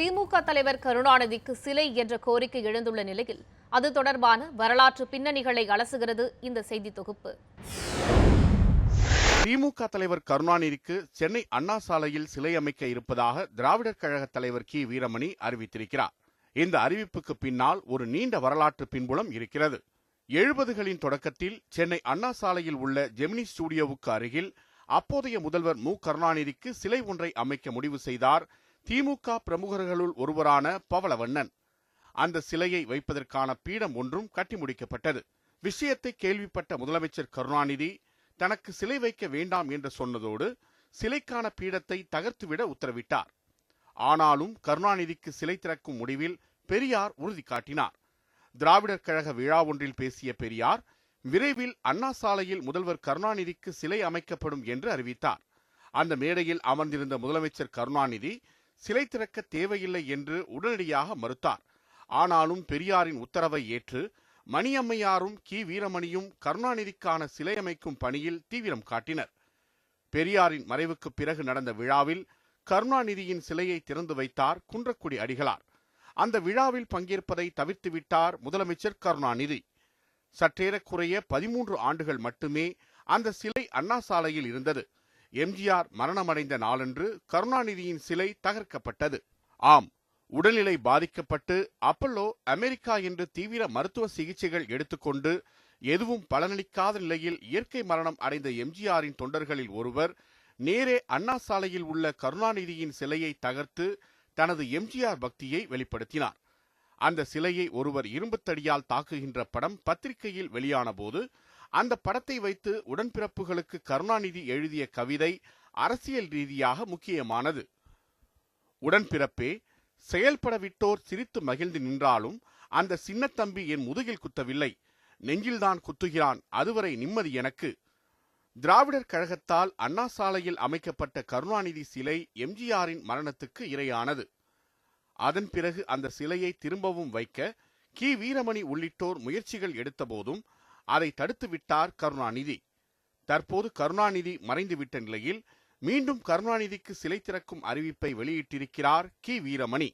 திமுக தலைவர் கருணாநிதிக்கு சிலை என்ற கோரிக்கை எழுந்துள்ள நிலையில் அது தொடர்பான வரலாற்று பின்னணிகளை அலசுகிறது இந்த செய்தி தொகுப்பு. திமுக தலைவர் கருணாநிதிக்கு சென்னை அண்ணா சாலையில் சிலை அமைக்க இருப்பதாக திராவிடர் கழக தலைவர் கி. வீரமணி அறிவித்திருக்கிறார். இந்த அறிவிப்புக்கு பின்னால் ஒரு நீண்ட வரலாற்று பின்புலம் இருக்கிறது. எழுபதுகளின் தொடக்கத்தில் சென்னை அண்ணா சாலையில் உள்ள ஜெமினி ஸ்டுடியோவுக்கு அருகில் அப்போதைய முதல்வர் மு. கருணாநிதிக்கு சிலை ஒன்றை அமைக்க முடிவு செய்தார். திமுக பிரமுகர்களுள் ஒருவரான பவளவண்ணன். அந்த சிலையை வைப்பதற்கான பீடம் ஒன்றும் கட்டி முடிக்கப்பட்டது. விஷயத்தை கேள்விப்பட்ட முதலமைச்சர் கருணாநிதி தனக்கு சிலை வைக்க வேண்டாம் என்று சொன்னதோடு சிலைக்கான பீடத்தை தகர்த்துவிட உத்தரவிட்டார். ஆனாலும் கருணாநிதிக்கு சிலை திறக்கும் முடிவில் பெரியார் உறுதி காட்டினார். திராவிடர் கழக விழா ஒன்றில் பேசிய பெரியார் விரைவில் அண்ணா சாலையில் முதல்வர் கருணாநிதிக்கு சிலை அமைக்கப்படும் என்று அறிவித்தார். அந்த மேடையில் அமர்ந்திருந்த முதலமைச்சர் கருணாநிதி சிலை திறக்க தேவையில்லை என்று உடனடியாக மறுத்தார். ஆனாலும் பெரியாரின் உத்தரவை ஏற்று மணியம்மையாரும் கி. வீரமணியும் கருணாநிதிக்கான சிலை அமைக்கும் பணியில் தீவிரம் காட்டினர். பெரியாரின் மறைவுக்கு பிறகு நடந்த விழாவில் கருணாநிதியின் சிலையை திறந்து வைத்தார் குன்றக்குடி அடிகளார். அந்த விழாவில் பங்கேற்பதை தவிர்த்துவிட்டார் முதலமைச்சர் கருணாநிதி. சற்றேறக்குறைய பதிமூன்று ஆண்டுகள் மட்டுமே அந்த சிலை அண்ணா சாலையில் இருந்தது. எம்ஜிஆர் மரணமடைந்த நாளன்று கருணாநிதியின் சிலை தகர்க்கப்பட்டது. ஆம் உடல்நிலை பாதிக்கப்பட்டு அப்பல்லோ அமெரிக்கா என்று தீவிர மருத்துவ சிகிச்சைகள் எடுத்துக்கொண்டு எதுவும் பலனளிக்காத நிலையில் இயற்கை மரணம் அடைந்த எம்ஜிஆரின் தொண்டர்களில் ஒருவர் நேரே அண்ணா சாலையில் உள்ள கருணாநிதியின் சிலையை தகர்த்து தனது எம்ஜிஆர் பக்தியை வெளிப்படுத்தினார். அந்த சிலையை ஒருவர் இரும்புத்தடியால் தாக்குகின்ற படம் பத்திரிகையில் வெளியான போது அந்த படத்தை வைத்து உடன்பிறப்புகளுக்கு கருணாநிதி எழுதிய கவிதை அரசியல் ரீதியாக முக்கியமானது. உடன்பிறப்பே செயல்பட விட்டோர் சிரித்து மகிழ்ந்து நின்றாலும் அந்த சின்னத்தம்பி என் முதுகில் குத்தவில்லை. நெஞ்சில்தான் குத்துகிறான். அதுவரை நிம்மதி எனக்கு. திராவிடர் கழகத்தால் அண்ணா சாலையில் அமைக்கப்பட்ட கருணாநிதி சிலை எம்ஜிஆரின் மரணத்துக்கு இரையானது. அதன் பிறகு அந்த சிலையை திரும்பவும் வைக்க கி. வீரமணி உள்ளிட்டோர் முயற்சிகள் எடுத்தபோதும் அதை தடுத்துவிட்டார் கருணாநிதி. தற்போது கருணாநிதி மறைந்துவிட்ட நிலையில் மீண்டும் கருணாநிதிக்கு சிலை திறக்கும் அறிவிப்பை வெளியிட்டிருக்கிறார் கி. வீரமணி.